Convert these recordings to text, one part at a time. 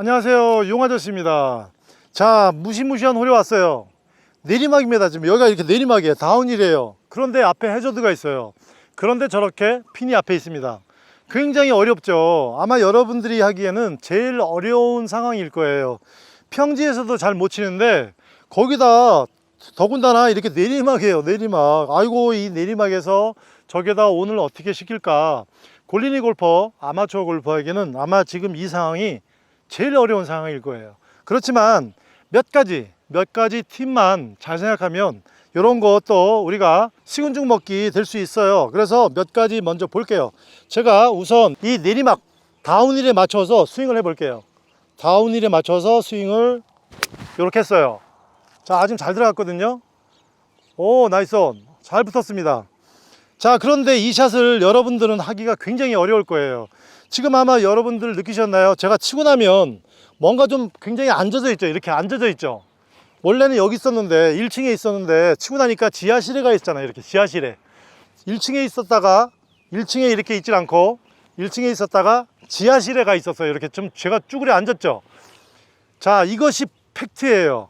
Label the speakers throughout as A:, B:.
A: 안녕하세요. 용아저씨입니다. 자 무시무시한 홀이 왔어요. 내리막입니다 지금. 여기가 이렇게 내리막이에요. 다운힐이에요. 그런데 앞에 해저드가 있어요. 그런데 저렇게 핀이 앞에 있습니다. 굉장히 어렵죠. 아마 여러분들이 하기에는 제일 어려운 상황일 거예요. 평지에서도 잘 못 치는데 거기다 더군다나 이렇게 내리막이에요 내리막. 아이고 이 내리막에서 저게다 오늘 어떻게 시킬까? 골리니 골퍼 아마추어 골퍼에게는 아마 지금 이 상황이 제일 어려운 상황일 거예요. 그렇지만 몇 가지 몇 가지 팁만 잘 생각하면 이런 것도 우리가 식은 죽 먹기 될 수 있어요. 그래서 몇 가지 먼저 볼게요. 제가 우선 이 내리막 다운힐에 맞춰서 스윙을 해 볼게요. 다운힐에 맞춰서 스윙을 이렇게 했어요. 자 아직 잘 들어갔거든요. 오 나이스 온 잘 붙었습니다. 자 그런데 이 샷을 여러분들은 하기가 굉장히 어려울 거예요 지금 아마 여러분들 느끼셨나요? 제가 치고 나면 뭔가 좀 굉장히 앉아져 있죠. 이렇게 앉아져 있죠. 원래는 여기 있었는데 1층에 있었는데 치고 나니까 지하실에 가 있잖아요. 이렇게 지하실에. 1층에 있었다가 1층에 이렇게 있질 않고 1층에 있었다가 지하실에 가 있었어요. 이렇게 좀 제가 쭈그려 앉았죠. 자 이것이 팩트예요.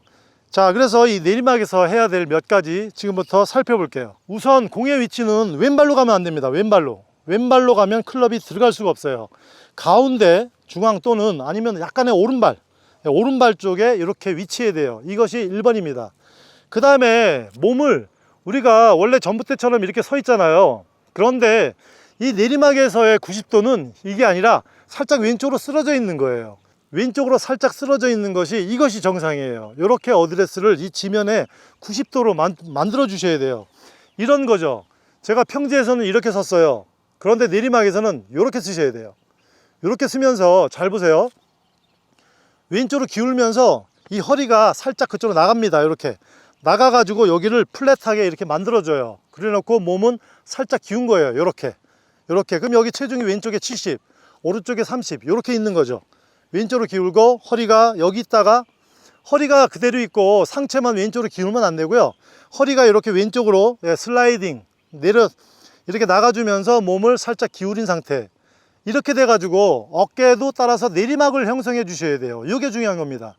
A: 자 그래서 이 내리막에서 해야 될 몇 가지 지금부터 살펴볼게요. 우선 공의 위치는 왼발로 가면 안 됩니다. 왼발로 왼발로 가면 클럽이 들어갈 수가 없어요. 가운데 중앙 또는 아니면 약간의 오른발 오른발 쪽에 이렇게 위치해야 돼요. 이것이 1번입니다. 그 다음에 몸을 우리가 원래 전부 때처럼 이렇게 서 있잖아요. 그런데 이 내리막에서의 90도는 이게 아니라 살짝 왼쪽으로 쓰러져 있는 거예요. 왼쪽으로 살짝 쓰러져 있는 것이 이것이 정상이에요. 이렇게 어드레스를 이 지면에 90도로 만, 만들어 주셔야 돼요. 이런 거죠. 제가 평지에서는 이렇게 섰어요 그런데 내리막에서는 이렇게 쓰셔야 돼요. 이렇게 쓰면서 잘 보세요. 왼쪽으로 기울면서 이 허리가 살짝 그쪽으로 나갑니다. 이렇게. 나가 가지고 여기를 플랫하게 이렇게 만들어 줘요. 그래 놓고 몸은 살짝 기운 거예요. 이렇게. 이렇게. 그럼 여기 체중이 왼쪽에 70 오른쪽에 30 이렇게 있는 거죠. 왼쪽으로 기울고 허리가 여기 있다가 허리가 그대로 있고 상체만 왼쪽으로 기울면 안 되고요. 허리가 이렇게 왼쪽으로 예, 슬라이딩 내려 이렇게 나가주면서 몸을 살짝 기울인 상태. 이렇게 돼 가지고 어깨도 따라서 내리막을 형성해 주셔야 돼요. 이게 중요한 겁니다.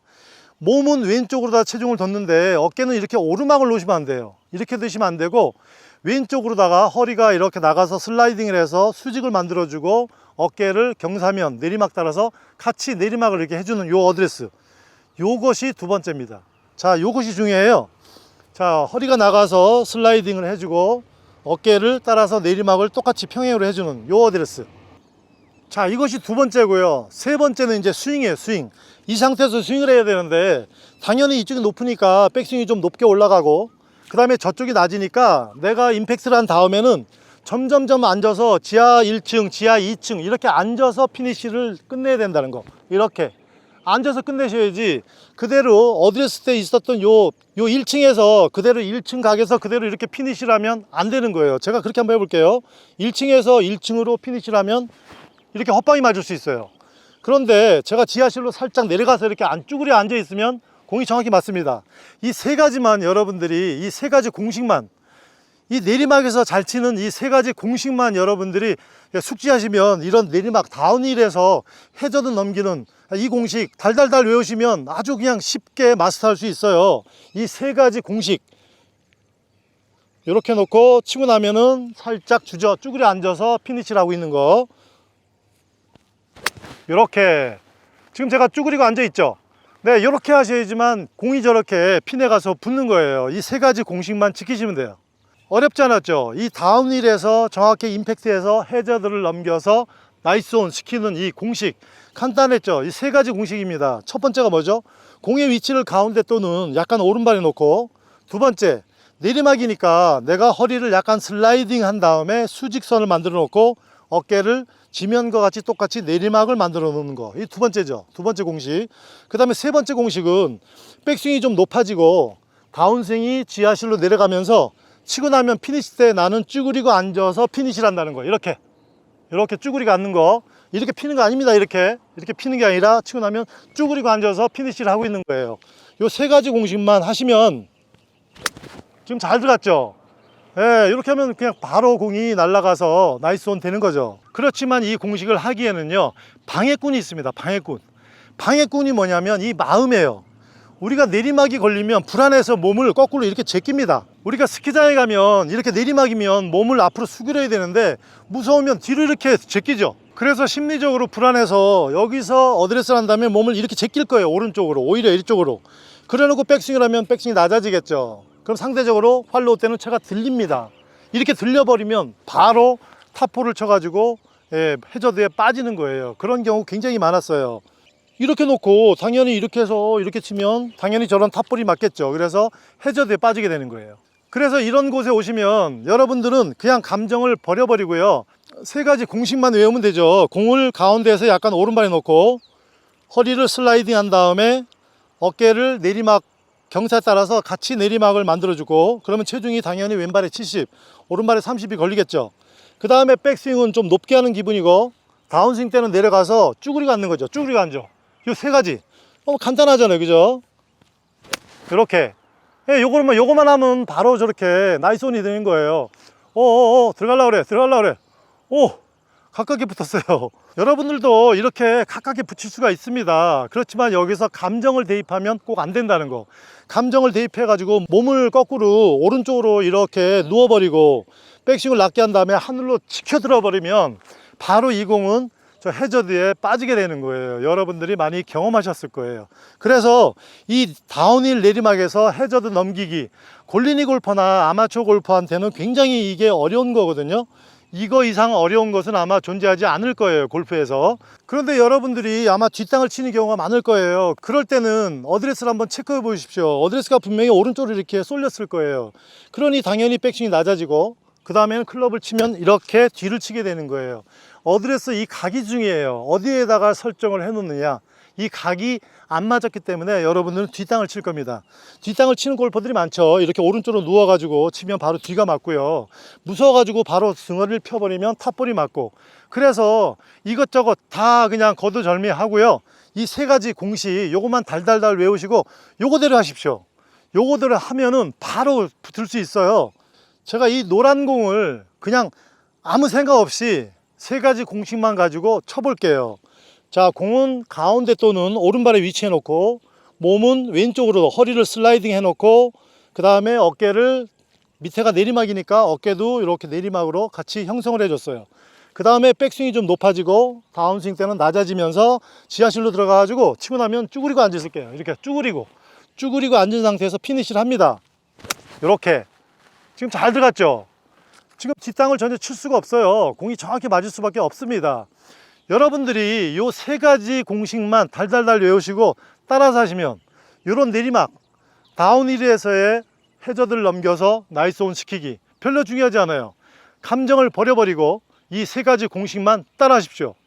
A: 몸은 왼쪽으로 다 체중을 뒀는데 어깨는 이렇게 오르막을 놓으시면 안 돼요. 이렇게 드시면 안 되고 왼쪽으로다가 허리가 이렇게 나가서 슬라이딩을 해서 수직을 만들어 주고 어깨를 경사면 내리막 따라서 같이 내리막을 이렇게 해주는 요 어드레스. 요것이 두 번째입니다. 자 요것이 중요해요. 자 허리가 나가서 슬라이딩을 해주고 어깨를 따라서 내리막을 똑같이 평행으로 해주는 요 어드레스. 자 이것이 두 번째고요. 세 번째는 이제 스윙이에요 스윙. 이 상태에서 스윙을 해야 되는데 당연히 이쪽이 높으니까 백스윙이 좀 높게 올라가고 그 다음에 저쪽이 낮으니까 내가 임팩트를 한 다음에는 점점점 앉아서 지하 1층 지하 2층 이렇게 앉아서 피니쉬를 끝내야 된다는 거. 이렇게 앉아서 끝내셔야지 그대로 어드레스 때 있었던 요, 요 1층에서 그대로 1층 각에서 그대로 이렇게 피니쉬를 하면 안 되는 거예요. 제가 그렇게 한번 해볼게요. 1층에서 1층으로 피니쉬를 하면 이렇게 헛방이 맞을 수 있어요. 그런데 제가 지하실로 살짝 내려가서 이렇게 안쭈그려 앉아 있으면 공이 정확히 맞습니다. 이 세 가지만 여러분들이 이 세 가지 공식만 이 내리막에서 잘 치는 이 세 가지 공식만 여러분들이 숙지하시면 이런 내리막 다운힐에서 해저드 넘기는 이 공식 달달달 외우시면 아주 그냥 쉽게 마스터할 수 있어요. 이 세 가지 공식. 이렇게 놓고 치고 나면은 살짝 주저 쭈그려 앉아서 피니시를 하고 있는 거. 이렇게. 지금 제가 쭈그리고 앉아 있죠? 네 이렇게 하셔야지만 공이 저렇게 핀에 가서 붙는 거예요. 이 세 가지 공식만 지키시면 돼요 어렵지 않았죠 이 다운힐에서 정확히 임팩트해서 해저드를 넘겨서 나이스온 시키는 이 공식 간단했죠 이 세 가지 공식입니다 첫 번째가 뭐죠 공의 위치를 가운데 또는 약간 오른발에 놓고 두 번째 내리막이니까 내가 허리를 약간 슬라이딩 한 다음에 수직선을 만들어 놓고 어깨를 지면과 같이 똑같이 내리막을 만들어 놓는 거. 이 두 번째죠. 두 번째 공식. 그 다음에 세 번째 공식은 백스윙이 좀 높아지고 다운스윙이 지하실로 내려가면서 치고 나면 피니시 때 나는 쭈그리고 앉아서 피니시를 한다는 거. 이렇게. 이렇게 쭈그리고 앉는 거. 이렇게 피는 거 아닙니다. 이렇게. 이렇게 피는 게 아니라 치고 나면 쭈그리고 앉아서 피니시를 하고 있는 거예요. 요 세 가지 공식만 하시면 지금 잘 들어갔죠? 예, 이렇게 하면 그냥 바로 공이 날아가서 나이스 온 되는 거죠. 그렇지만 이 공식을 하기에는요, 방해꾼이 있습니다. 방해꾼. 방해꾼이 뭐냐면 이 마음이에요. 우리가 내리막이 걸리면 불안해서 몸을 거꾸로 이렇게 제낍니다. 우리가 스키장에 가면 이렇게 내리막이면 몸을 앞으로 수그려야 되는데 무서우면 뒤로 이렇게 제끼죠. 그래서 심리적으로 불안해서 여기서 어드레스를 한 다음에 몸을 이렇게 제낄 거예요. 오른쪽으로. 오히려 이쪽으로. 그래 놓고 백스윙을 하면 백스윙이 낮아지겠죠. 그럼 상대적으로 팔로우 때는 채가 들립니다. 이렇게 들려버리면 바로 타포를 쳐가지고 예, 해저드에 빠지는 거예요. 그런 경우 굉장히 많았어요. 이렇게 놓고 당연히 이렇게 해서 이렇게 치면 당연히 저런 탑볼이 맞겠죠. 그래서 해저드에 빠지게 되는 거예요. 그래서 이런 곳에 오시면 여러분들은 그냥 감정을 버려버리고요. 세 가지 공식만 외우면 되죠. 공을 가운데에서 약간 오른발에 놓고 허리를 슬라이딩 한 다음에 어깨를 내리막 경사에 따라서 같이 내리막을 만들어주고 그러면 체중이 당연히 왼발에 70, 오른발에 30이 걸리겠죠. 그 다음에 백스윙은 좀 높게 하는 기분이고 다운스윙 때는 내려가서 쭈그리고 앉는 거죠. 쭈그리고 앉아. 요 세 가지. 너무 간단하잖아요. 그죠? 이렇게. 예, 요거만, 요거만 하면 바로 저렇게 나이스온이 되는 거예요. 어어어, 들어갈라 그래. 들어갈라 그래. 오! 가깝게 붙었어요. 여러분들도 이렇게 가깝게 붙일 수가 있습니다. 그렇지만 여기서 감정을 대입하면 꼭 안 된다는 거. 감정을 대입해가지고 몸을 거꾸로 오른쪽으로 이렇게 누워버리고 백스윙을 낮게 한 다음에 하늘로 치켜들어 버리면 바로 이 공은 저 해저드에 빠지게 되는 거예요. 여러분들이 많이 경험하셨을 거예요. 그래서 이 다운힐 내리막에서 해저드 넘기기, 골리니 골퍼나 아마추어 골퍼한테는 굉장히 이게 어려운 거거든요. 이거 이상 어려운 것은 아마 존재하지 않을 거예요 골프에서 그런데 여러분들이 아마 뒷땅을 치는 경우가 많을 거예요 그럴 때는 어드레스를 한번 체크해 보십시오 어드레스가 분명히 오른쪽으로 이렇게 쏠렸을 거예요 그러니 당연히 백스윙이 낮아지고 그 다음에는 클럽을 치면 이렇게 뒤를 치게 되는 거예요 어드레스 이 각이 중요해요 어디에다가 설정을 해 놓느냐 이 각이 안 맞았기 때문에 여러분들은 뒷땅을 칠 겁니다. 뒷땅을 치는 골퍼들이 많죠. 이렇게 오른쪽으로 누워 가지고 치면 바로 뒤가 맞고요. 무서워 가지고 바로 등어리를 펴버리면 탑볼이 맞고. 그래서 이것저것 다 그냥 거두절미하고요. 이 세 가지 공식 요것만 달달달 외우시고 요거대로 하십시오. 요거대로 하면은 바로 붙을 수 있어요. 제가 이 노란 공을 그냥 아무 생각 없이 세 가지 공식만 가지고 쳐볼게요. 자, 공은 가운데 또는 오른발에 위치해 놓고 몸은 왼쪽으로 허리를 슬라이딩 해 놓고 그 다음에 어깨를 밑에가 내리막이니까 어깨도 이렇게 내리막으로 같이 형성을 해줬어요. 그 다음에 백스윙이 좀 높아지고 다운스윙 때는 낮아지면서 지하실로 들어가가지고 치고 나면 쭈그리고 앉으실게요. 이렇게 쭈그리고 쭈그리고 앉은 상태에서 피니시를 합니다. 이렇게 지금 잘 들어갔죠? 지금 뒷땅을 전혀 칠 수가 없어요. 공이 정확히 맞을 수밖에 없습니다. 여러분들이 요 세 가지 공식만 달달달 외우시고 따라서 하시면 요런 내리막 다운힐에서의 해저드를 넘겨서 나이스 온 시키기 별로 중요하지 않아요. 감정을 버려버리고 이 세 가지 공식만 따라 하십시오.